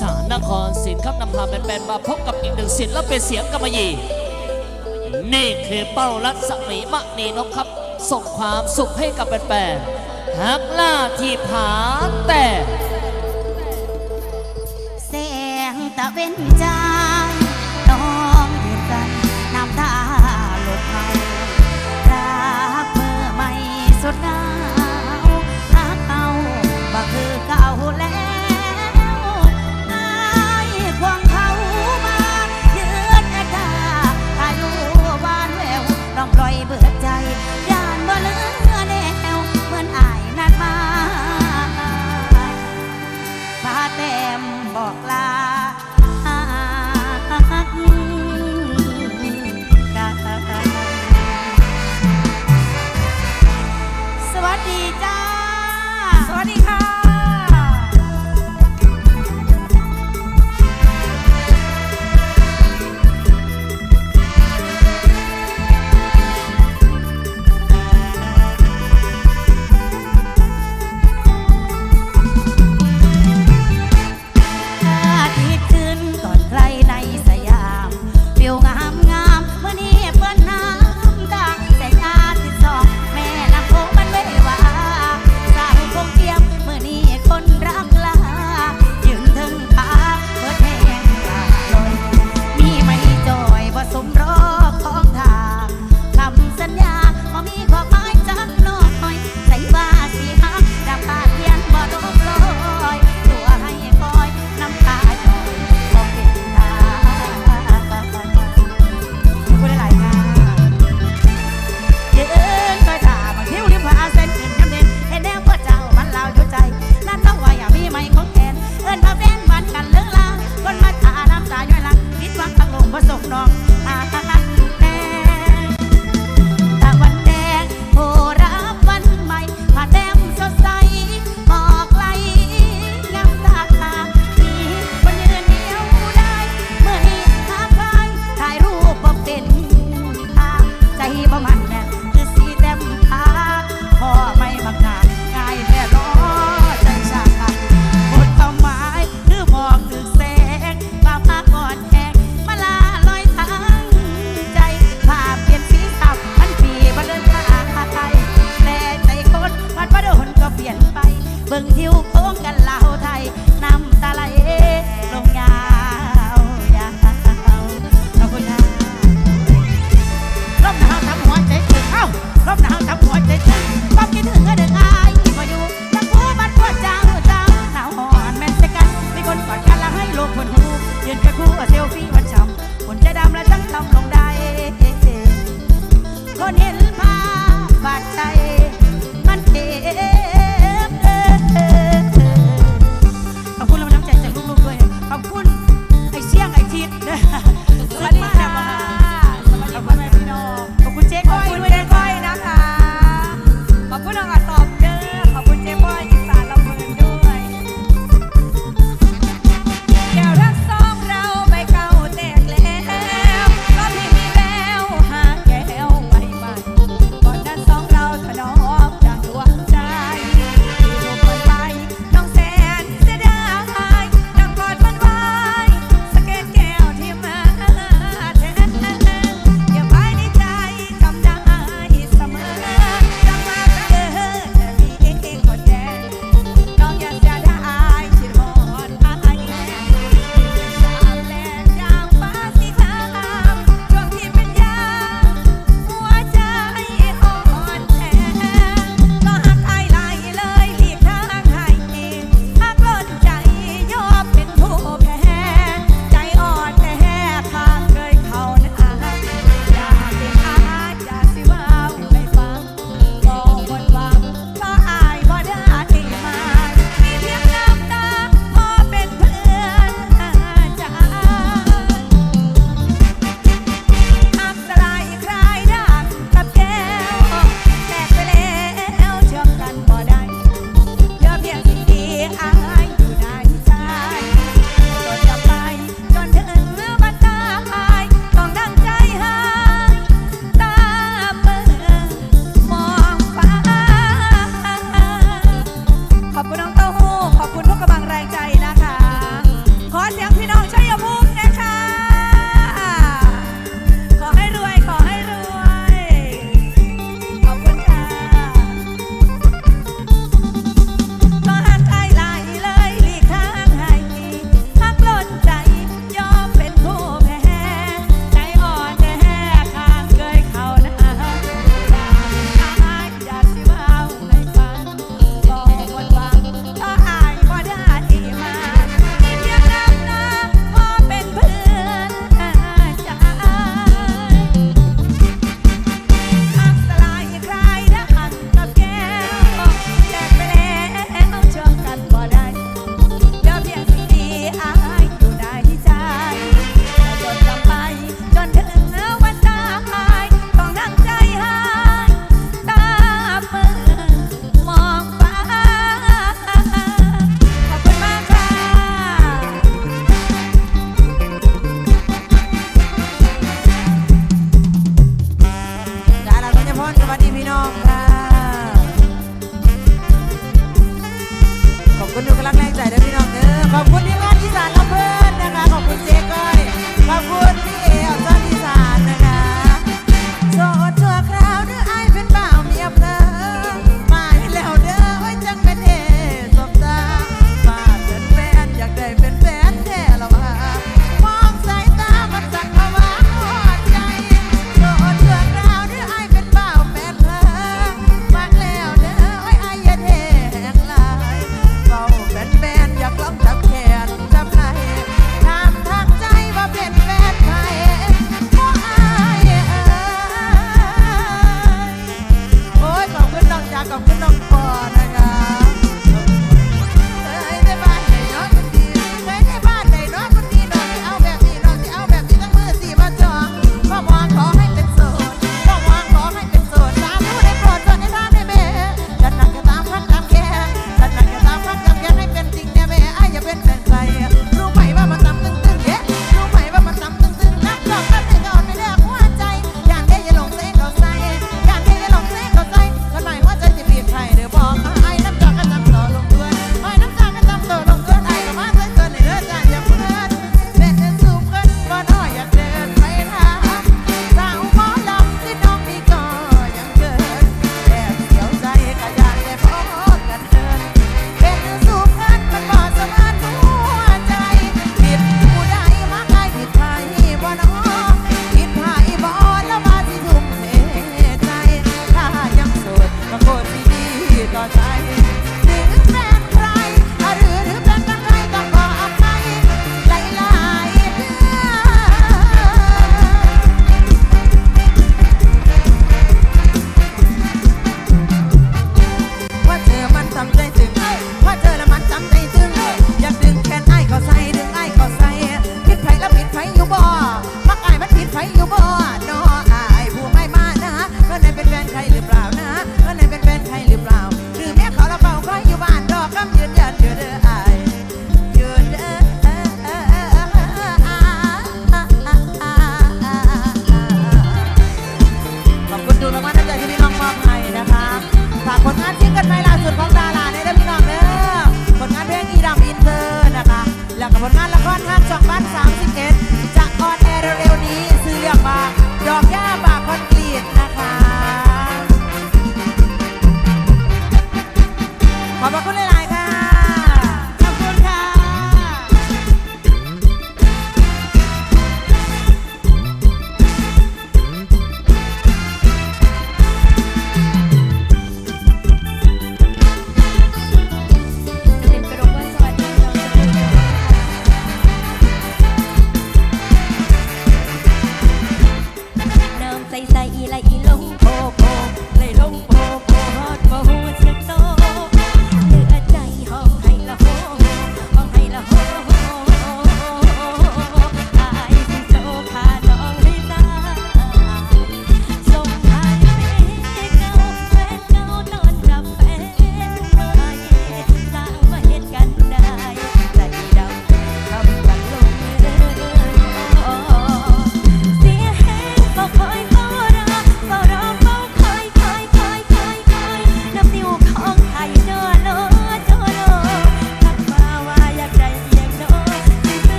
สานนครศิลป์ครับนำพาแฟนๆมาพบกับอีกหนึ่งศิลป์และเป็นเสียงกำมยีนี่คือเป้ารัศมีมะนีนกครับ ส่งความสุขให้กับแฟนๆฮักล่าที่ผาแต่ แสงตะเวนจ้า บอ